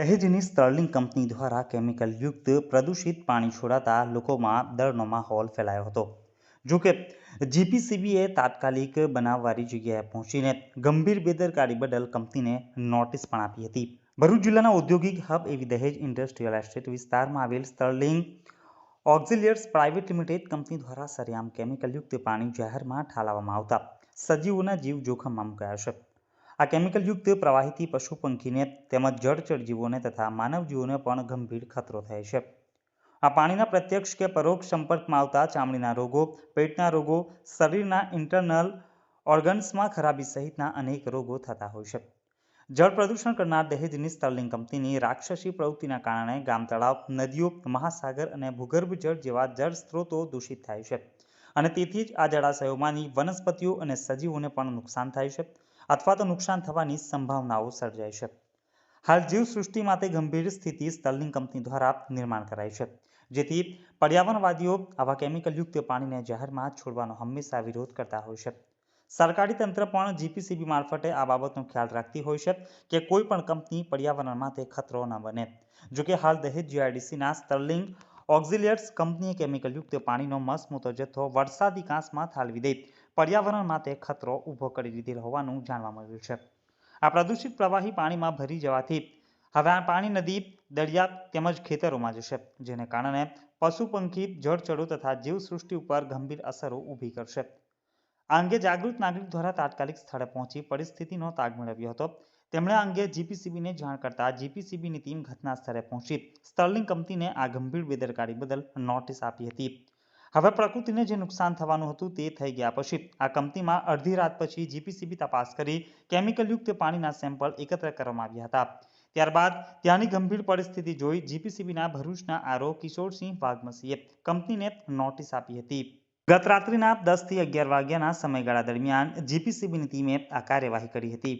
દહેજની Sterling company દ્વારા કેમિકલયુક્ત પ્રદૂષિત પાણી છોડાતા લોકોમાં ડરનો માહોલ ફેલાયો હતો. જોકે, જીપીસીબીએ તાત્કાલિક બનાવવાળી જગ્યાએ પહોંચીને ગંભીર બેદરકારી બદલ કંપનીને નોટિસ પણ આપી હતી. ભરૂચ જિલ્લાના ઔદ્યોગિક હબ એવી દહેજ ઇન્ડસ્ટ્રીયલ એસ્ટેટ વિસ્તારમાં આવેલ sterling auxiliaries private limited company દ્વારા સરેઆમ કેમિકલયુક્ત પાણી જાહેરમાં ઠાલવવામાં આવતા. સજીવોના જીવ જોખમમાં મુકાયા છે. આ કેમિકલયુક્ત પ્રવાહીથી પશુ પંખીને તેમજ જળચર જીવોને તથા માનવ જીવોને પણ ગંભીર ખતરો થાય છે. આ પાણીના પ્રત્યક્ષ કે પરોક્ષ સંપર્કમાં આવતા ચામડીના રોગો, પેટના રોગો, શરીરના ઇન્ટરનલ ઓર્ગન્સમાં ખરાબી સહિતના અનેક રોગો થતા હોય છે. જળ પ્રદૂષણ કરનાર દહેજની સ્ટર્લિંગ કંપનીની રાક્ષસી પ્રવૃત્તિના કારણે ગામ તળાવ, નદીઓ, મહાસાગર અને ભૂગર્ભ જળ જેવા જળ સ્ત્રોતો દૂષિત થાય છે. અને તેથી જ આ જળાશયોમાંની વનસ્પતિઓ અને સજીવોને પણ નુકસાન થાય છે. અથવા તો નુકસાન થવાની સંભાવનાઓ સર્જાય છે. હાલ જીવસૃષ્ટિ માટે ગંભીર સ્થિતિ સ્ટર્લિંગ કંપની દ્વારા નિર્માણ કરાઈ છે. જેથી પર્યાવરણવાદીઓ આવા કેમિકલયુક્ત પાણીને જાહેરમાં છોડવાનો હંમેશા વિરોધ કરતા હોય છે. સરકારી તંત્ર પણ જીપીસીબી મારફતે આ બાબતનો ખ્યાલ રાખતી હોય છે કે કોઈ પણ કંપની પર્યાવરણ માટે ખતરો ન બને. જોકે હાલ દહેજ જીઆઈડીસીના સ્ટર્લિંગ ઓક્ઝિલિયર્સ કંપનીએ કેમિકલયુક્ત પાણીનો મસમોટો જથ્થો વરસાદી કાંસમાં થાલવી દઈ પર્યાવરણ માટે ખતરો ઊભો કરી દીધેલ હોવાનું જાણવા મળ્યું છે. આ પ્રદૂષિત પ્રવાહી પાણીમાં ભરી જવાથી હવે આ પાણી નદી, દરિયા તેમજ ખેતરોમાં જશે, જેને કારણે પશુ પંખી જળચરો તથા જીવસૃષ્ટિ ઉપર ગંભીર અસરો ઊભી કરશે. આ અંગે જાગૃત નાગરિક દ્વારા તાત્કાલિક સ્થળે પહોંચી પરિસ્થિતિનો તાગ મેળવ્યો હતો. તેમણે આ અંગે જીપીસીબીને જાણ કરતા જીપીસીબીની ટીમ ઘટના સ્થળે પહોંચી. સ્ટર્લિંગ કંપનીને આ ગંભીર બેદરકારી બદલ નોટિસ આપી હતી. હવે પ્રકૃતિને જે નુકસાન થવાનું હતું તે થઈ ગયા પછી આ કંપનીમાં અડધી રાત પછી જીપીસીબી તપાસ કરી કેમિકલયુક્ત પાણીના સેમ્પલ એકત્ર કરવામાં આવ્યા હતા. ત્યારબાદ ત્યાંની ગંભીર પરિસ્થિતિ જોઈ જીપીસીબીના ભરૂચના આરો કિશોરસિંહ વાઘમસીએ કંપનીને નોટિસ આપી હતી. ગત રાત્રિના દસથી અગિયાર વાગ્યાના સમયગાળા દરમિયાન જીપીસીબીની ટીમે આ કાર્યવાહી કરી હતી.